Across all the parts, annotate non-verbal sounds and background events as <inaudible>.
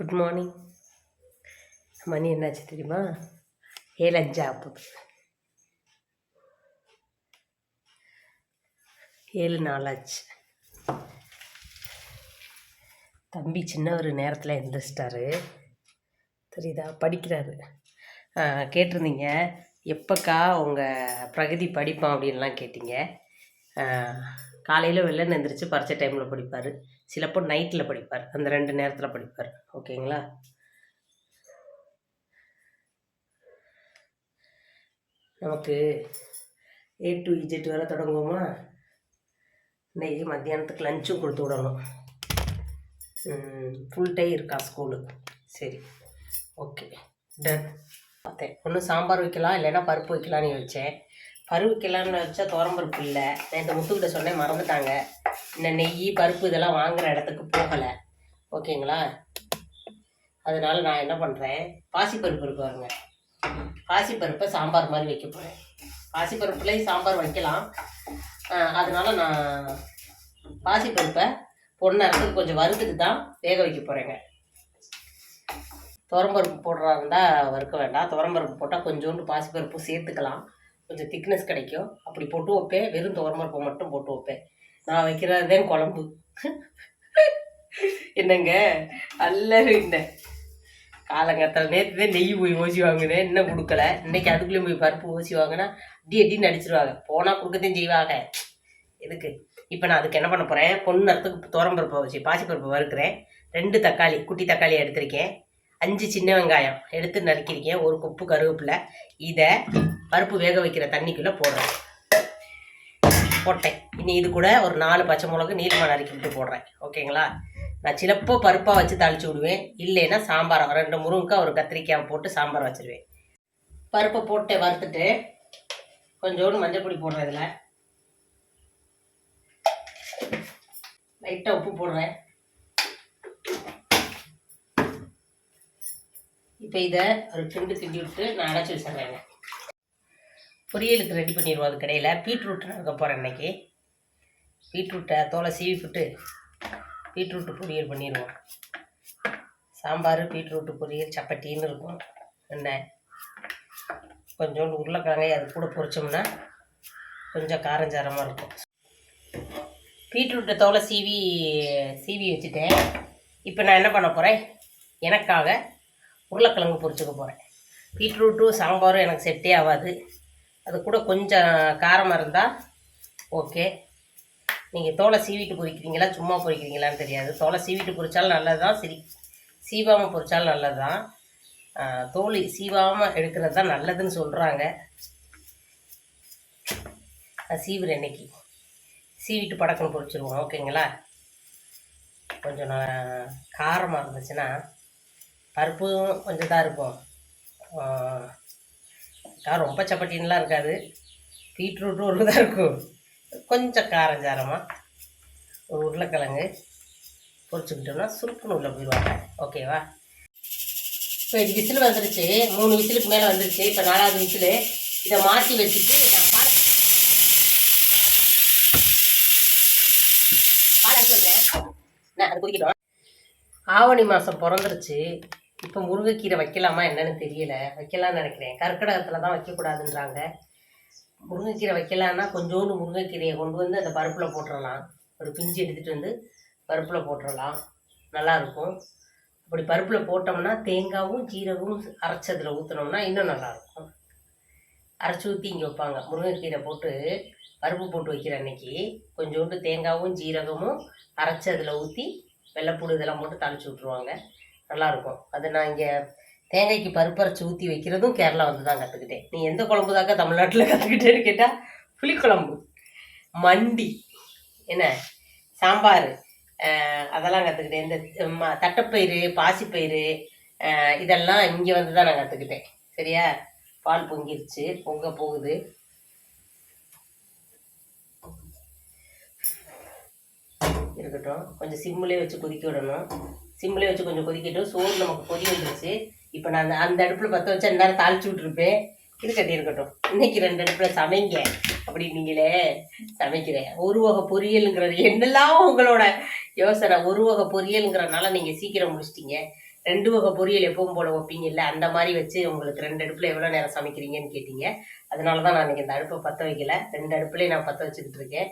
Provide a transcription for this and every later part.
Good morning மணி என்னாச்சு தெரியுமா? ஏழு அஞ்சு ஆகுது. ஏழு நாளாச்சு. தம்பி சின்ன ஒரு நேரத்தில் எழுந்திரிச்சிட்டாரு. தெரியுதா? படிக்கிறாரு. கேட்டிருந்தீங்க. எப்போக்கா உங்கள் பிரகதி படிப்பான் அப்படின்லாம் கேட்டீங்க. காலையில் வெளில எந்திரிச்சு பறிச்ச டைமில் படிப்பார். சிலப்போ நைட்டில் படிப்பார். அந்த ரெண்டு நேரத்தில் படிப்பார். ஓகேங்களா? நமக்கு ஏ டு இஜெட் வர தொடங்குவோமா? இன்னைக்கு மத்தியானத்துக்கு லஞ்சும் கொடுத்து விடணும். ஃபுல் டே இருக்கா ஸ்கூலு சரி. ஓகே. டன் பார்த்தேன். ஒன்று சாம்பார் வைக்கலாம் இல்லைன்னா பருப்பு வைக்கலான்னு வச்சேன் பருப்பு வச்சா பருப்பு இல்லை. நான் இந்த முத்துக்கிட்ட சொன்னேன் மறந்துட்டாங்க. இந்த நெய் பருப்பு இதெல்லாம் வாங்குகிற இடத்துக்கு போகலை. ஓகேங்களா? அதனால நான் என்ன பண்ணுறேன் பாசிப்பருப்பு இருக்கு பாருங்க. பாசிப்பருப்பை சாம்பார் மாதிரி வைக்க போகிறேன் பாசிப்பருப்புலேயும் சாம்பார் வைக்கலாம். அதனால் நான் பாசிப்பருப்பை பொண்ணு கொஞ்சம் வறுத்துட்டு தான் வேக வைக்க போகிறேங்க துவரம்பருப்பு போடுறா இருந்தால் வறுக்க வேண்டாம். துவரம்பருப்பு போட்டால் கொஞ்சோண்டு பாசிப்பருப்பு சேர்த்துக்கலாம். கொஞ்சம் திக்னஸ் கிடைக்கும். அப்படி போட்டு வைப்பேன். வெறும் துவரம்பருப்பை மட்டும் போட்டு வைப்பேன். நான் வைக்கிறதே குழம்பு. <laughs> என்னங்க? அல்ல என்ன? காலங்கத்தில் நேற்று நெய் போய் ஓசி வாங்கினேன். இன்னும் கொடுக்கல. இன்னைக்கு அதுக்குள்ளேயும் போய் பருப்பு ஓசி வாங்கினா அடி அடின்னு அடிச்சிருவாங்க. போனால் கொடுக்கத்தையும் செய்வாங்க. எதுக்கு? இப்போ நான் அதுக்கு என்ன பண்ண போகிறேன் பொண்ணு நேரத்துக்கு துவரம்பருப்பை வச்சு பாசிப்பருப்பு வறுக்கிறேன். ரெண்டு தக்காளி குட்டி தக்காளி எடுத்திருக்கேன். அஞ்சு சின்ன வெங்காயம் எடுத்து நறுக்கியிருக்கேன். ஒரு கொப்பு கருவேப்பிலை. இதை பருப்பு வேக வைக்கிற தண்ணிக்குள்ளே போடுறேன். போட்டேன். இனி இது கூட ஒரு நாலு பச்சை மிளகு நீளமாக நறுக்கி விட்டு போடுறேன். ஓகேங்களா? நான் சிலப்போ பருப்பாக வச்சு தாளிச்சு விடுவேன். இல்லைன்னா சாம்பார் ரெண்டு முருங்கைக்காய் ஒரு கத்திரிக்காய் போட்டு சாம்பார் வச்சிருவேன். பருப்பை போட்டு வறுத்துட்டு கொஞ்சோண்டு மஞ்சள் பொடி போடுறேன் இதில். லைட்டாக உப்பு போடுறேன். இப்போ இதை ஒரு கிண்டு கிண்டி விட்டு நான் அடைச்சி வச்சிடுறேங்க. பொரியலுக்கு ரெடி பண்ணிடுவோம் அது கடையில் பீட்ரூட் நான் போகிறேன் இன்றைக்கி பீட்ரூட்டை தோலை சீவி விட்டு பீட்ரூட்டு பொரியல் பண்ணிடுவோம் சாம்பார் பீட்ரூட்டு பொரியல் சப்பாத்தின்னு இருக்கும். எண்ணெய் கொஞ்சோண்டு உருளைக்கிழங்கை அது கூட பொரிச்சோம்னா கொஞ்சம் காரஞ்சாரமாக இருக்கும். பீட்ரூட்டை தோலை சீவி சீவி வச்சுட்டேன். இப்போ நான் என்ன பண்ண போகிறேன் எனக்காக உருளைக்கிழங்கு பொரிச்சுக்க போகிறேன் பீட்ரூட்டும் சாம்பாரும் எனக்கு செட்டே ஆகாது. அது கூட கொஞ்சம் காரமாக இருந்தால் ஓகே. நீங்கள் தோலை சீவிட்டு பொறிக்கிறீங்களா? சும்மா பொறிக்கிறீங்களான்னு தெரியாது. தோலை சீவிட்டு பொறிச்சாலும் நல்லது தான் சிரி சீவாமல் பொறிச்சாலும் நல்லது தான் தோல் சீவாமல் எடுக்கிறது தான் நல்லதுன்னு சொல்கிறாங்க நான் சீவுறேன் இன்னைக்கு சீவிட்டு படக்குன்னு பொரிச்சிருவோம் ஓகேங்களா? கொஞ்சம் நான் காரமாக இருந்துச்சுன்னா பருப்பும் கொஞ்சம் தான் இருக்கும். காரம் ரொம்ப சப்பாத்தின்லாம் இருக்காது. பீட்ரூட்டும் ஒரு தான் இருக்கும். கொஞ்சம் காரஞ்சாரமாக ஒரு உருளைக்கிழங்கு பொறிச்சுக்கிட்டோம்னா சுருக்குன்னு உள்ள போயிடுவாங்க. ஓகேவா இப்போ இது விசில் வந்துருச்சு. மூணு விசிலுக்கு மேலே வந்துருச்சு. இப்போ நாலாவது விசிலு. இதை மாற்றி வச்சுட்டு நான் பாலை பாலை நான் அது குடிக்கணும் ஆவணி மாதம் பிறந்துருச்சு. இப்போ முருங்கைக்கீரை வைக்கலாமா என்னன்னு தெரியல. வைக்கலாம்னு நினைக்கிறேன். கற்கடகத்தில் தான் வைக்கக்கூடாதுன்றாங்க. முருங்கைக்கீரை வைக்கலான்னா கொஞ்சோண்டு முருங்கைக்கீரையை கொண்டு வந்து அந்த பருப்பில் போட்டுடலாம் ஒரு பிஞ்சு எடுத்துகிட்டு வந்து பருப்பில் போட்டுடலாம் நல்லாயிருக்கும் அப்படி பருப்பில் போட்டோம்னா தேங்காவும் ஜீரகமும் அரைச்சதில் ஊற்றினோம்னா இன்னும் நல்லாயிருக்கும் அரைச்சி ஊற்றி இங்கே வைப்பாங்க. முருங்கைக்கீரை போட்டு பருப்பு போட்டு வைக்கிற அன்னைக்கு கொஞ்சோண்டு தேங்காவும் ஜீரகமும் அரைச்சி அதில் ஊற்றி வெள்ளைப்பூடு இதெல்லாம் போட்டு தாளிச்சு விட்ருவாங்க நல்லாயிருக்கும். அது நான் இங்கே தேங்காய்க்கு பருப்பரைச்சி ஊற்றி வைக்கிறதும் கேரளா வந்து தான் கற்றுக்கிட்டேன் நீ எந்த குழம்பு தாக்கா தமிழ்நாட்டில் கற்றுக்கிட்டேன்னு கேட்டால் புளிக்குழம்பு. மண்டி. என்ன? சாம்பார். அதெல்லாம் கற்றுக்கிட்டேன் இந்த ம- தட்டைப்பயிறு பாசிப்பயிறு இதெல்லாம் இங்கே வந்து தான் நான் கற்றுக்கிட்டேன் சரியா? பால் பொங்கிருச்சு. பொங்க போகுது. இருக்கட்டும். கொஞ்சம் சிம்மிலே வச்சு கொதிக்க விடணும். சிம்மிலே வச்சு கொஞ்சம் கொதிக்கட்டும். சோறு நமக்கு கொதி வந்துருச்சு. இப்போ நான் அந்த அந்த அடுப்பில் பற்ற வச்சா நேரம் தாளிச்சு விட்ருப்பேன் இது கட்டியிருக்கட்டும் இன்னைக்கு ரெண்டு அடுப்பில் சமைங்க. அப்படின்னீங்களே சமைக்கிறேன். ஒரு வகை பொரியலுங்கிறது என்னெல்லாம் உங்களோட யோசனை. ஒரு வகை பொரியலுங்கிறனால நீங்கள் சீக்கிரம் முடிச்சிட்டிங்க. ரெண்டு வகை பொரியல் எப்பவும் போல வைப்பீங்கல்ல? அந்த மாதிரி வச்சு உங்களுக்கு ரெண்டு அடுப்பில் எவ்வளோ நேரம் சமைக்கிறீங்கன்னு கேட்டீங்க. அதனால தான் நான் இன்றைக்கி இந்த அடுப்பை பற்ற வைக்கல. ரெண்டு அடுப்புலேயே நான் பற்ற வச்சுக்கிட்டு இருக்கேன்.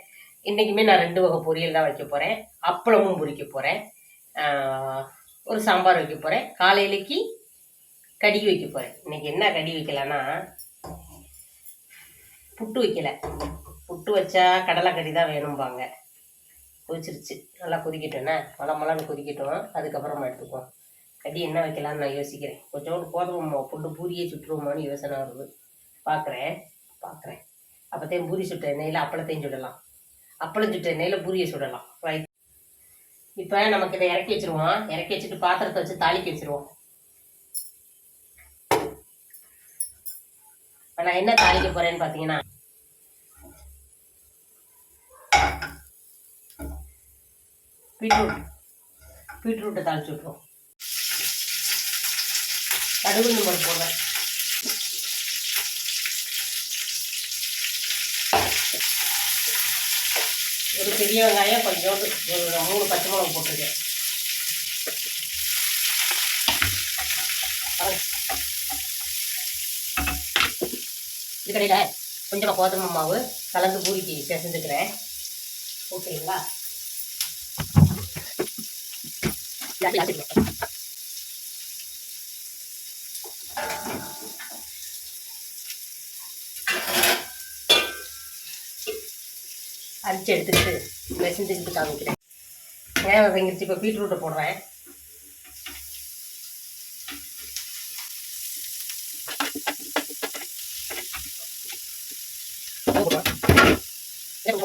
இன்றைக்குமே நான் ரெண்டு வகை பொரியல் தான் வைக்க போகிறேன் அப்பளமும் பொரிக்க போகிறேன் ஒரு சாம்பார் வைக்க போகிறேன் காலையிலக்கு கடி வைக்க போகிறேன் இன்னைக்கு என்ன கடி வைக்கலான்னா புட்டு வைக்கல. புட்டு வச்சா கடலை கறி தான் வேணும்பாங்க. கொதிச்சிருச்சு. நல்லா கொதிக்கட்டும்னா? மலமலான்னு கொதிக்கட்டும். அதுக்கப்புறமா எடுத்துக்குவோம். கடி என்ன வைக்கலாம்னு நான் யோசிக்கிறேன். கொஞ்சோண்டு கோதுமை புண்டு பூரியை பூரியே சுட்டுருவோமான்னு யோசனை வருது. பார்க்குறேன் பார்க்குறேன் அப்போத்தையும் பூரி சுட்ட எண்ணெயில் அப்பளத்தையும் சுடலாம். அப்பளம் சுட்ட எண்ணெயில் பூரியை சுடலாம். ரைட் இப்போ நமக்கு இதை இறக்கி வச்சிருவோம். இறக்கி வச்சுட்டு பாத்திரத்தை வச்சு தாளிக்க வச்சிருவோம். இப்போ நான் என்ன தாளிக்க போறேன்னு பார்த்தீங்கன்னா பீட்ரூட். பீட்ரூட்டை தாளிச்சு விட்ருவோம் கடுகு நம்பர் போடுறேன் ஒரு பெரிய வெங்காயம் கொஞ்சோண்டு ஒரு மூணு பச்சை மிளகு போட்டிருக்கேன். இது கடையில் கொஞ்சமாக கோதுமை மாவு கலந்து பூரிக்கு பிசைஞ்சுக்கிறேன். ஓகேங்களா இது அப்படியே அரைச்சிக்கலாம். அரிச்சு எடுத்துக்கிட்டு பிசைஞ்சுக்கிட்டு காமிக்கிறேன். ஏன் வெங்கிருச்சு இப்போ பீட்ரூட்டை போடுறேன்.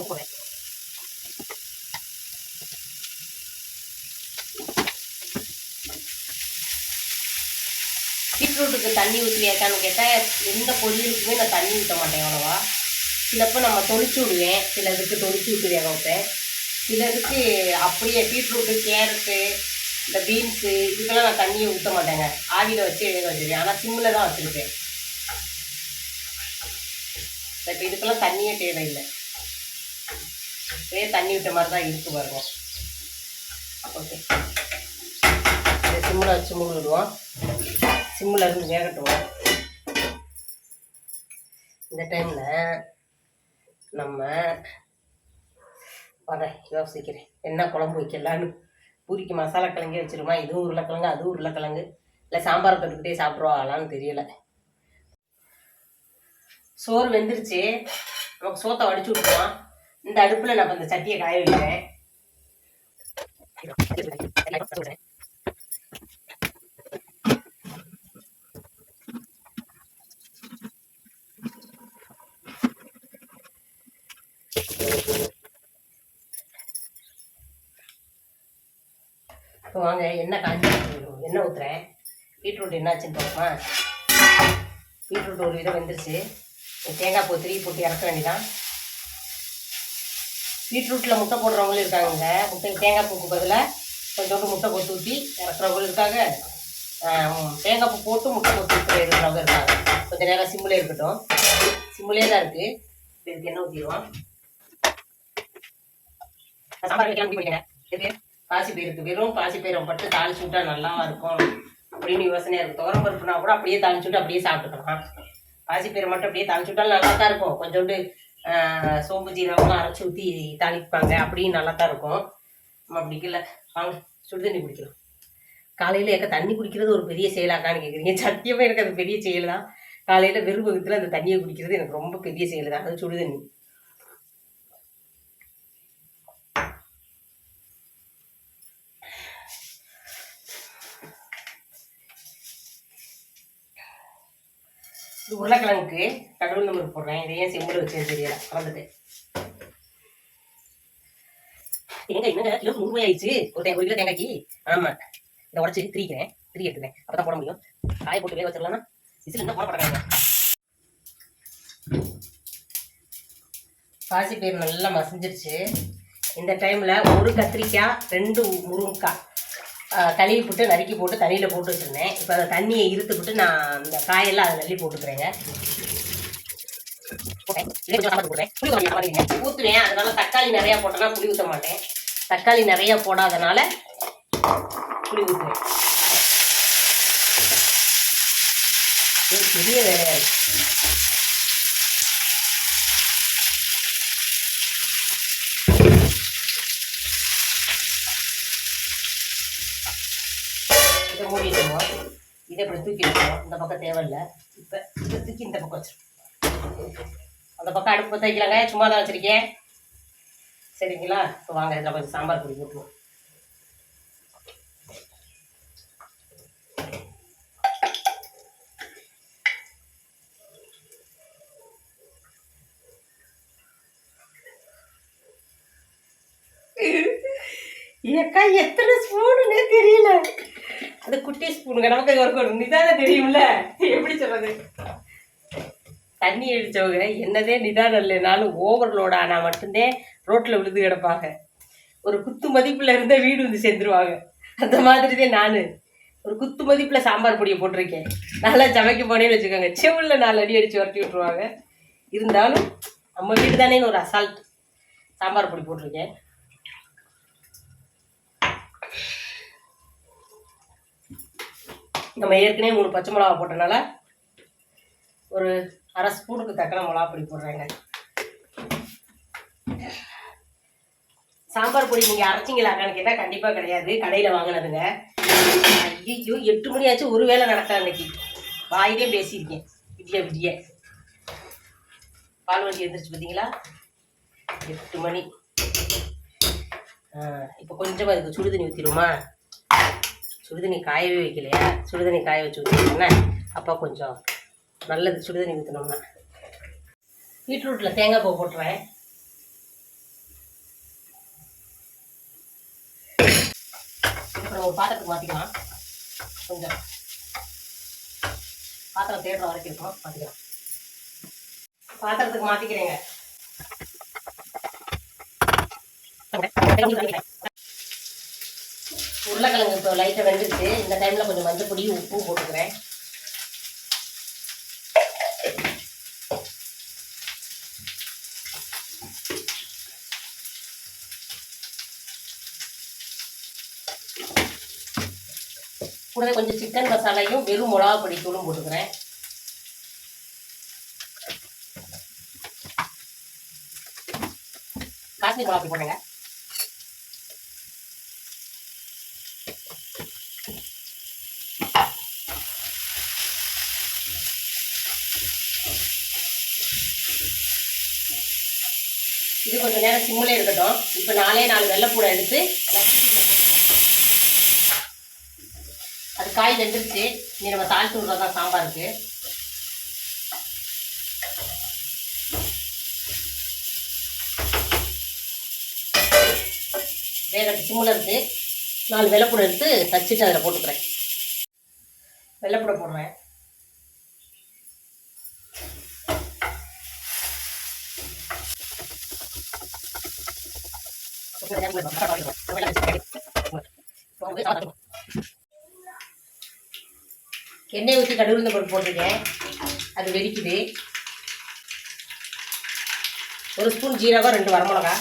போடுறேன். பீட்ரூட்டுக்கு தண்ணி ஊற்றுவியாக்கான்னு கேட்டால் எந்த பொரியலுக்குமே நான் தண்ணி ஊற்ற மாட்டேன் அவ்வளோவா. சிலப்போ நம்ம தொளிச்சு விடுவேன் சிலதுக்கு தொளிச்சு விட்டு வேக வைப்பேன். சிலதுக்கு அப்படியே பீட்ரூட்டு கேரட்டு இந்த பீன்ஸு இதுக்கெல்லாம் நான் தண்ணியை ஊற்ற மாட்டேங்க. ஆவியில் வச்சு வேக வச்சிருவேன். ஆனால் சிம்மில் தான் வச்சுருப்பேன். இப்போ இதுக்கெல்லாம் தண்ணியே தேவையில்லை. இதே தண்ணி விட்ட மாதிரி தான் இருக்கு பாருங்க. ஓகே சிம்மில் வச்சு மூடிடுவோம் சிம்மில் இருந்து வேகட்டும். இந்த டைமில் நம்ம வரேன் யோசிக்கிறேன். என்ன குழம்பு வைக்கலான்னு பூரிக்கு மசாலா கிழங்கே வச்சிருமா இதுவும் உருளைக்கிழங்கு அதுவும் உருளைக்கிழங்கு. இல்லை சாம்பார் தொட்டுக்கிட்டே சாப்பிட்ருவாங்களான்னு தெரியல. சோறு வெந்துருச்சு. நமக்கு சோத்தை வடிச்சு விட்டுருவோம் இந்த அடுப்பில் நான் இந்த சட்டியை காய வைக்கிறேன். இப்போ வாங்க எண்ணெய் காஞ்சி எண்ணெய் ஊற்றுறேன் பீட்ரூட் என்னாச்சுன்னு பார்ப்போமா? பீட்ரூட் ஒரு விதம் வந்துருச்சு. தேங்காய் பூ திருவி போட்டு இறக்க வேண்டியதான் பீட்ரூட்டில் முட்டை போடுறவங்களும் இருக்காங்க முட்டை தேங்காய் பூக்கு பதிலாக கொஞ்சோண்டு முட்டை போட்டு ஊற்றி இறக்குறவங்களும் இருக்காங்க. தேங்காய் பூ போட்டு முட்டை போட்டு ஊற்றுற இருக்கிறவங்க இருக்காங்க. கொஞ்சம் நேரம் சிம்மிலே இருக்கட்டும். சிம்மிலே தான் இருக்குது இதுக்கு எண்ணெய் ஊற்றிடுவோம் சாம்பார் வைக்கலாம் முடிவு பாசி பயிருக்கு வெறும் பாசி பயிரை பட்டு தாளிச்சு விட்டா நல்லா இருக்கும்? அப்படின்னு யோசனையா இருக்கும் துவரம் பருப்புனா கூட அப்படியே தாளிச்சு விட்டு அப்படியே சாப்பிட்டுக்கலாம். பாசி பயிரை மட்டும் அப்படியே தாளிச்சு விட்டாலும் நல்லா தான் இருக்கும். கொஞ்சோண்டு ஆஹ், சோம்பு ஜீரகம்லாம் அரைச்சி ஊற்றி தாளிப்பாங்க. அப்படியும் நல்லா தான் இருக்கும். நம்ம பிடிக்கல வாங்க சுடு தண்ணி குடிக்கலாம். காலையில் எக்க தண்ணி குடிக்கிறது ஒரு பெரிய செயலாக்கான்னு கேட்குறீங்க சத்தியமாக எனக்கு அது பெரிய செயல் தான். காலையில் வெறும் வகுத்தில் அந்த தண்ணியை குடிக்கிறது எனக்கு ரொம்ப பெரிய செயல் தான். அது சுடுதண்ணி. இது உருளைக்கிழங்குக்கு கடவுள் நம்பர் போடுறேன். இதை ஏன் சிம்பிள் வச்சேன்னு தெரியல. கலந்துட்டு எங்க என்னங்க? கிலோ நூறு ஆயிடுச்சு. ஒரு தேங்காய் ஒரு கிலோ தேங்காய்க்கு. ஆமா. இதை உடச்சி திரிக்கிறேன். திரி எடுத்துக்கிறேன். அப்பதான் போட முடியும். காய போட்டு வேக வச்சிடலாம்னா விசில் என்ன போட படக்காங்க பாசி பயிர் நல்லா மசிஞ்சிருச்சு. இந்த டைமில் ஒரு கத்திரிக்காய் ரெண்டு முருங்கைக்காய். கழுவி போட்டு நறுக்கி போட்டு தண்ணியில் போட்டு வச்சுருந்தேன். இப்போ அந்த தண்ணியை இழுத்து விட்டு நான் இந்த காயெல்லாம் அதை நல்லி போட்டுக்கிறேங்க ஊற்றுவேன் அதனால தக்காளி நிறையா போட்டோன்னா புளி ஊற்ற மாட்டேன். தக்காளி நிறையா போடாதனால புளி ஊற்றுவேன் பெரிய வேலையாக இருக்குது இதை இப்படி தூக்கி வைப்போம் இந்த பக்கம் தேவையில்லை. இப்போ இதை தூக்கி இந்த பக்கம் வச்சிருக்கோம் அந்த பக்கம் அடுப்பு பற்ற வைக்கலாங்க. சும்மா தான் வச்சுருக்கேன். சரிங்களா? இப்போ வாங்க இதில் கொஞ்சம் சாம்பார் பொடி போட்டுருவோம். ஏக்கா எத்தனை ஸ்பூனுன்னே தெரியல. அது குட்டி ஸ்பூனுங்க நமக்கு ஒரு ஒரு நிதானம் தெரியும்ல? எப்படி சொல்றது? தண்ணி அடிச்சவங்க என்னதே நிதானம் இல்லைனாலும் ஓவர்லோட் ஆனா மட்டும்தான் ரோட்ல விழுந்து கிடப்பாங்க. ஒரு குத்து மதிப்புல இருந்த வீடு வந்து சேர்ந்துருவாங்க. அந்த மாதிரி தான் நான். ஒரு குத்து மதிப்புல சாம்பார் பொடியை போட்டிருக்கேன். நல்லா சமைக்க போனேன்னு வச்சுக்கோங்க. செவுல்ல நாலு அடி அடிச்சு வரட்டி விட்டுருவாங்க. இருந்தாலும் நம்ம வீடு தானேன்னு ஒரு அசால்ட் சாம்பார் பொடி போட்டிருக்கேன். நம்ம ஏற்கனவே மூணு பச்சை மிளகா போட்டனால ஒரு அரை ஸ்பூனுக்கு தக்கன மிளகா பொடி போடுறேங்க. சாம்பார் பொடி நீங்கள் அரைச்சிங்களாக்கான்னு கேட்டால் கண்டிப்பாக கிடையாது. கடையில் வாங்கினதுங்க. ஐயோ எட்டு மணி ஆச்சு ஒரு வேளை நடக்கா அன்னைக்கு. வாயிலே பேசியிருக்கேன். விடிய விடிய. பால் வண்டி எழுந்திரிச்சு பார்த்தீங்களா எட்டு மணி. இப்போ கொஞ்சமாக இதுக்கு சுடுதண்ணி ஊற்றிடுவோமா சுடுதண்ணி காயவே வைக்கலையா? சுடுதண்ணி காய வச்சு ஊற்றிட்டோம்னா அப்போ கொஞ்சம் நல்லது சுடுதண்ணி ஊற்றினோம்னா பீட்ரூட்டில் தேங்காய் பூ போட்டுருவேன். அப்புறம் ஒரு பாத்திரத்துக்கு மாற்றிக்கலாம் கொஞ்சம் பாத்திரம் தேடுற வரைக்கும் இருக்கும் மாற்றிக்கலாம் பாத்திரத்துக்கு மாற்றிக்கிறேங்க உருளைக்கிழங்கு இப்போ லைட்டாக வெந்துட்டு இந்த டைமில் கொஞ்சம் மஞ்சள் பொடி உப்பு போட்டுக்கிறேன். கூடவே கொஞ்சம் சிக்கன் மசாலையும் வெறும் மிளகா பொடி தூளும் போட்டுக்கிறேன். காஷ்மீர் மிளகா போடுங்க கொஞ்சம் நேரம் சிம்மில் இருக்கட்டும். இப்போ நாலே நாலு வெள்ளைப்பூடை எடுத்து அது காய் வெந்துருச்சு. நீ நம்ம தாளித்து விட்றதான் சாம்பாருக்கு வேகட்டு சிம்மில் இருக்குது நாலு வெள்ளைப்பூடை எடுத்து தச்சுட்டு அதில் போட்டுக்கிறேன். வெள்ளைப்பூடை போடுறேன். எண்ணெய் ஊற்றி கடுகுந்த பருப்பு போட்டிருக்கேன். அது வெடிக்குது. ஒரு ஸ்பூன் ஜீரகம் ரெண்டு வரமிளகா.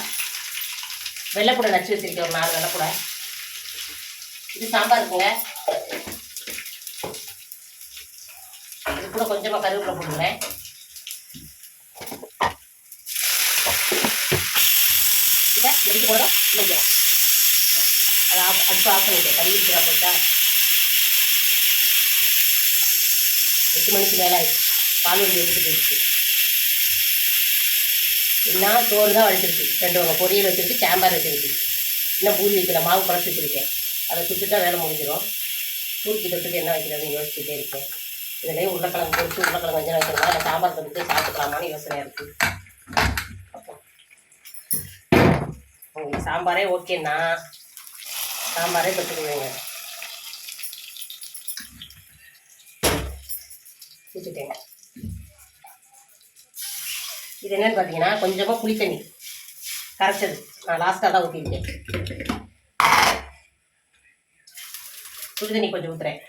வெள்ளைப்பூடை நச்சு வச்சிருக்கேன் ஒரு நாலு வெள்ளைப்பூடை. இது சாம்பாருக்குங்க இது கூட கொஞ்சமாக கருவேப்பிலை போட்டுக்கிறேன். இதை வெடிக்க கூட வைக்கிறேன் ஆஃப் அடுப்பு ஆஃப் பண்ணிட்டேன் கறி இருக்கிறா எட்டு மணிக்கு மேலே ஆயிடுச்சு. பால் வந்து எடுத்து போயிடுச்சு. என்ன சோறு தான் வடிச்சிருக்கு. ரெண்டு வகை. பொரியல் வச்சிருக்கு சாம்பார் வச்சிருக்கு. இன்னும் பூரி வைக்கல? மாவு குழச்சி வச்சிருக்கேன். அதை சுட்டுட்டா வேலை முடிஞ்சிடும். பூரிக்கு தொட்டுக்கு என்ன வைக்கிறதுன்னு யோசிச்சுட்டே இருக்கேன். இதுலேயே உருளைக்கிழங்கு பொறிச்சு உருளைக்கிழங்கு வஞ்சனம் வைக்கிறதா இல்லை சாம்பார் தொட்டு சாப்பிட்டுக்கலாமான்னு யோசனையாக இருக்குது உங்களுக்கு சாம்பாரே ஓகேண்ணா. சாம்பாரே தொட்டுக்குவீங்க வச்சுட்டேங்க இது என்னன்னு பார்த்தீங்கன்னா கொஞ்சமாக புளி தண்ணி. கரைச்சது. நான் லாஸ்ட்டாக தான் ஊற்றிருக்கேன் புளி தண்ணி கொஞ்சம் ஊற்றுறேன்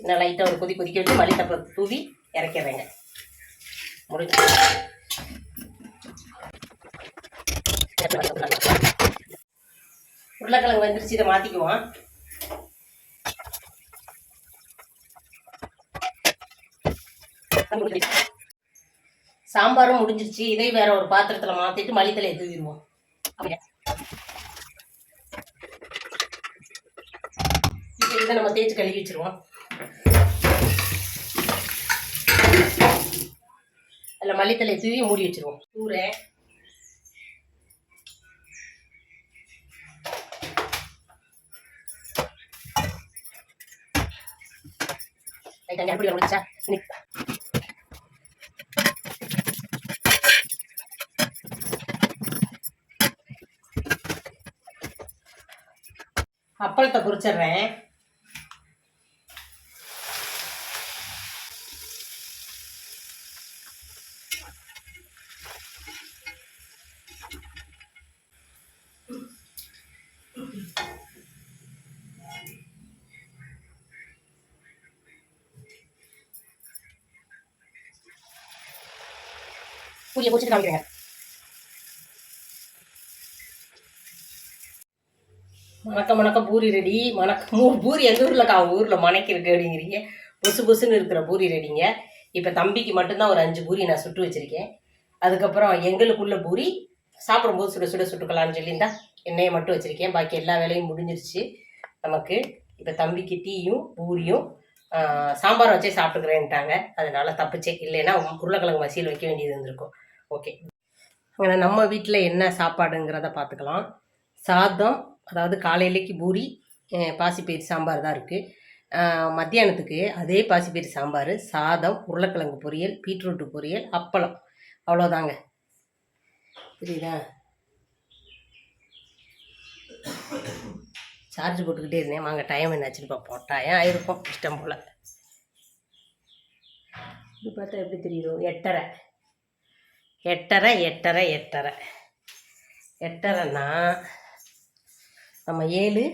இன்னும் லைட்டாக ஒரு கொதி கொதிக்க வச்சு மல்லித்தப்பை தூவி இறக்கிடுறேங்க. முடிஞ்சு உருளைக்கிழங்கு வந்துருச்சு இதை மாற்றிக்குவோம் சாம்பாரும் முடிஞ்சிருச்சு. இதை வேற ஒரு பாத்திரத்துல மாத்திட்டு மளித்தலை தூவிடுவோம். இப்போ இதை நம்ம தேய்ச்சி கழுவி வச்சிருவோம். அதில் மல்லித்தலை தூவி மூடி வச்சிருவோம். தூரேன் லைட்டாக அப்படி முடிச்சா அப்பளத்தை குறிச்சிடுறேன் புரிய பிடிச்சிட்டு காமிக்கிறேங்க வணக்கம் வணக்கம் பூரி ரெடி வணக்கம். மூ பூரி எந்த ஊரில் கா ஊரில் மணக்கி இருக்கு அப்படிங்கிறீங்க. புசு புசுன்னு இருக்கிற பூரி ரெடிங்க இப்போ தம்பிக்கு மட்டும்தான் ஒரு அஞ்சு பூரி நான் சுட்டு வச்சுருக்கேன். அதுக்கப்புறம் எங்களுக்குள்ள பூரி சாப்பிடும்போது சுட சுட சுட்டுக்கலாம்னு சொல்லி தான் எண்ணெயை மட்டும் வச்சுருக்கேன். பாக்கி எல்லா வேலையும் முடிஞ்சிருச்சு நமக்கு. இப்போ தம்பிக்கு டீயும் பூரியும் ஆஹ், சாம்பார் வச்சே சாப்பிட்டுக்கிறேன்ட்டாங்க. அதனால தப்பிச்சே இல்லைன்னா உருளைக்கிழங்கு மசியல் வைக்க வேண்டியது இருந்திருக்கும். ஓகே அங்கே நம்ம வீட்டில் என்ன சாப்பாடுங்கிறத பார்த்துக்கலாம் சாதம் அதாவது காலையிலைக்கு பூரி பாசிப்பயிறு சாம்பார் தான் இருக்குது மத்தியானத்துக்கு அதே பாசிப்பயிறு சாம்பார் சாதம் உருளைக்கிழங்கு பொரியல் பீட்ரூட்டு பொரியல் அப்பளம். அவ்வளோதாங்க புரியுதா? சார்ஜ் போட்டுக்கிட்டே இருந்தேன். வாங்க டைம் என்னாச்சுன்னு பார்ப்போம் டயம் ஆயிருக்கும். இஷ்டம் போல். இது பார்த்தா எப்படி தெரியுதோ? எட்டரை. எட்டரை எட்டரை எட்டரை. எட்டரைன்னா நம்ம ஏழு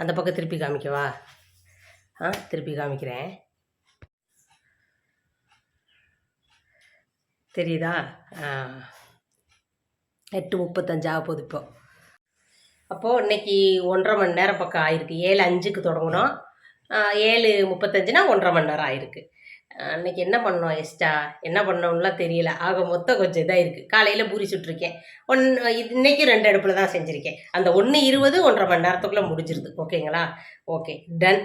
அந்த பக்கம் திருப்பி காமிக்கவா? ஆ திருப்பி காமிக்கிறேன். தெரியுதா? எட்டு முப்பத்தஞ்சு ஆக போகுது இப்போ. அப்போது இன்றைக்கி ஒன்றரை மணி நேரம் பக்கம் ஆயிருக்கு. ஏழு அஞ்சுக்கு தொடங்கினோம் ஏழு முப்பத்தஞ்சுனா ஒன்றரை மணி நேரம் ஆயிருக்கு. அன்னைக்கு என்ன பண்ணோம் எஸ்டா? என்ன பண்ணோம்லாம் தெரியல. ஆக மொத்தம் கொஞ்சம் இதாக இருக்குது காலையில் பூரி சுட்டிருக்கேன். ஒன் இன்னைக்கு ரெண்டு அடுப்பில் தான் செஞ்சுருக்கேன். அந்த ஒன்று இருபது ஒன்றரை மணி நேரத்துக்குள்ளே முடிஞ்சிருது. ஓகேங்களா? ஓகே டன்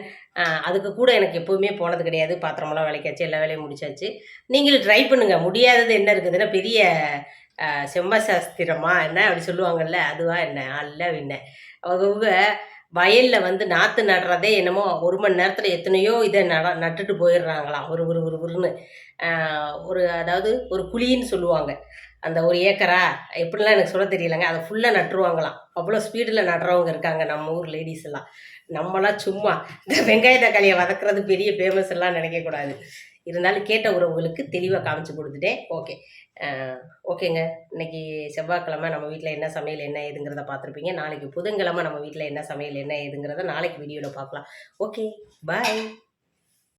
அதுக்கு கூட எனக்கு எப்போவுமே போனது கிடையாது. பாத்திரமெல்லாம் விளக்காச்சு எல்லா வேலையும் முடிச்சாச்சு. நீங்களும் ட்ரை பண்ணுங்கள் முடியாதது என்ன இருக்குதுன்னா பெரிய செம்ம செம்மசாஸ்திரமா என்ன அப்படி சொல்லுவாங்கல்ல? அதுவா என்ன? அல்ல என்ன அவங்க வயலில் வந்து நாற்று நடுறதே என்னமோ ஒரு மணி நேரத்தில் எத்தனையோ இதை நட நட்டுட்டு போயிடுறாங்களாம். ஒரு ஒரு ஒரு ஒருன்னு. ஒரு அதாவது ஒரு குழின்னு சொல்லுவாங்க. அந்த ஒரு ஏக்கரா? எப்படிலாம் எனக்கு சொல்ல தெரியலங்க. அதை ஃபுல்லாக நட்டுருவாங்களாம். அவ்வளோ ஸ்பீடில் நடுறவங்க இருக்காங்க நம்ம ஊர் லேடிஸ் எல்லாம். நம்மளாம் சும்மா இந்த வெங்காய தக்காளியை வதக்குறது பெரிய ஃபேமஸ் எல்லாம் நினைக்கக்கூடாது. இருந்தாலும் கேட்ட உறவுகளுக்கு தெளிவாக காமிச்சு கொடுத்துட்டேன். ஓகே. ஓகேங்க. இன்னைக்கு செவ்வாய்க்கிழமை நம்ம வீட்டில் என்ன சமையல் என்ன ஏதுங்கிறத பார்த்துருப்பீங்க. நாளைக்கு புதன்கிழமை நம்ம வீட்டில் என்ன சமையல் என்ன ஏதுங்கிறத நாளைக்கு வீடியோவில் பார்க்கலாம். ஓகே. பாய்.